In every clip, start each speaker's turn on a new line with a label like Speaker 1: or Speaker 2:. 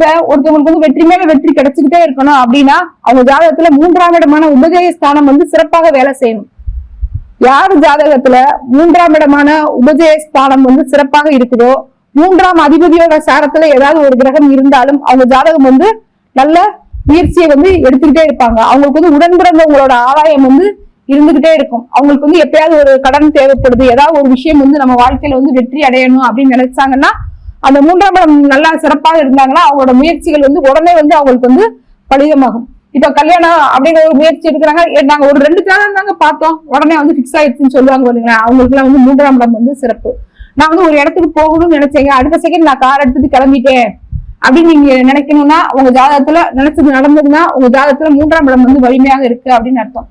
Speaker 1: இப்ப ஒருத்தவங்களுக்கு வந்து வெற்றி மேல வெற்றி கிடைச்சுக்கிட்டே இருக்கணும் அப்படின்னா அவங்க ஜாதகத்துல மூன்றாம் இடமான உபஜய ஸ்தானம் வந்து சிறப்பாக வேலை செய்யணும். யார் ஜாதகத்துல மூன்றாம் இடமான உபஜய ஸ்தானம் வந்து சிறப்பாக இருக்குதோ மூன்றாம் அதிபதியோட சாரத்துல ஏதாவது ஒரு கிரகம் இருந்தாலும் அவங்க ஜாதகம் வந்து நல்ல முயற்சியை வந்து எடுத்துக்கிட்டே இருப்பாங்க. அவங்களுக்கு வந்து உடன் பிறந்தவங்களோட ஆதாயம் வந்து இருந்துகிட்டே இருக்கும். அவங்களுக்கு வந்து எப்பயாவது ஒரு கடன் தேவைப்படுது ஏதாவது ஒரு விஷயம் வந்து நம்ம வாழ்க்கையில வந்து வெற்றி அடையணும் அப்படின்னு நினைச்சாங்கன்னா அந்த மூன்றாம் இடம் நல்லா சிறப்பாக இருந்தாங்கன்னா அவங்களோட முயற்சிகள் வந்து உடனே வந்து அவங்களுக்கு வந்து பலிதமாகும். இப்போ கல்யாணம் அப்படிங்கிற ஒரு முயற்சி எடுக்கிறாங்க. ஏ, நாங்க ஒரு ரெண்டு காலம் தாங்க பார்த்தோம். உடனே வந்து ஃபிக்ஸ் ஆயிடுச்சுன்னு சொல்லுவாங்க பாருங்களேன் அவங்களுக்குலாம் வந்து மூன்றாம் இடம் வந்து சிறப்பு. நான் வந்து ஒரு இடத்துக்கு போகணும்னு நினைச்சேங்க. அடுத்த செகண்ட் நான் கார் எடுத்துட்டு கிளம்பிட்டேன். அப்படின்னு நீங்க நினைக்கணும்னா உங்க ஜாதகத்துல நினைச்சது நடந்ததுன்னா உங்க ஜாதகத்துல மூன்றாம் இடம் வந்து வலிமையாக இருக்கு அப்படின்னு அர்த்தம்.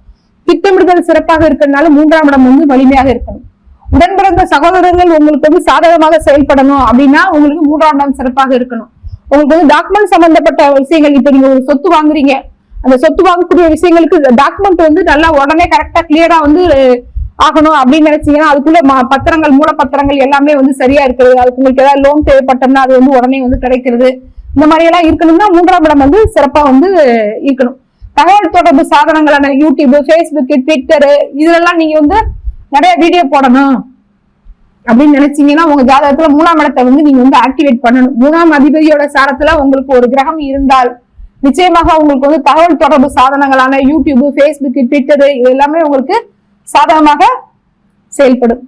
Speaker 1: திட்டமிடுதல் சிறப்பாக இருக்கிறதுனால மூன்றாம் இடம் வந்து வலிமையாக இருக்கணும். உடன் பிறந்த சகோதரர்கள் உங்களுக்கு வந்து சாதகமாக செயல்படணும் அப்படின்னா உங்களுக்கு மூன்றாம் நாள் சிறப்பாக இருக்கணும். உங்களுக்கு வந்து டாக்குமெண்ட் சம்பந்தப்பட்ட விஷயங்கள் இப்ப நீங்க ஒரு சொத்து வாங்குறீங்க. அந்த சொத்து வாங்கக்கூடிய விஷயங்களுக்கு டாக்குமெண்ட் வந்து நல்லா உடனே கரெக்டா கிளியரா வந்து ஆகணும் அப்படின்னு நினைச்சீங்கன்னா அதுக்குள்ள ம- பத்திரங்கள் மூலப்பத்திரங்கள் எல்லாமே வந்து சரியா இருக்கிறது. அதுக்கு உங்களுக்கு ஏதாவது லோன் தேவைப்பட்டோம்னா அது வந்து உடனே வந்து கிடைக்கிறது. இந்த மாதிரி எல்லாம் இருக்கணும்னா மூன்றாம் இடம் வந்து சிறப்பா வந்து இருக்கணும். தகவல் தொடர்பு சாதனங்களான யூடியூப் ஃபேஸ்புக் ட்விட்டரு இதுலெல்லாம் நீங்க வந்து நிறைய வீடியோ போடணும் அப்படின்னு நினைச்சீங்கன்னா உங்க ஜாதகத்துல மூணாம் இடத்தை வந்து நீங்க வந்து ஆக்டிவேட் பண்ணணும். மூணாம் அதிபதியோட சாரத்துல உங்களுக்கு ஒரு கிரகம் இருந்தால் நிச்சயமாக உங்களுக்கு வந்து தகவல் தொடர்பு சாதனங்களான யூடியூப் ஃபேஸ்புக் ட்விட்டரு இது எல்லாமே உங்களுக்கு சாதகமாக செயல்படும்.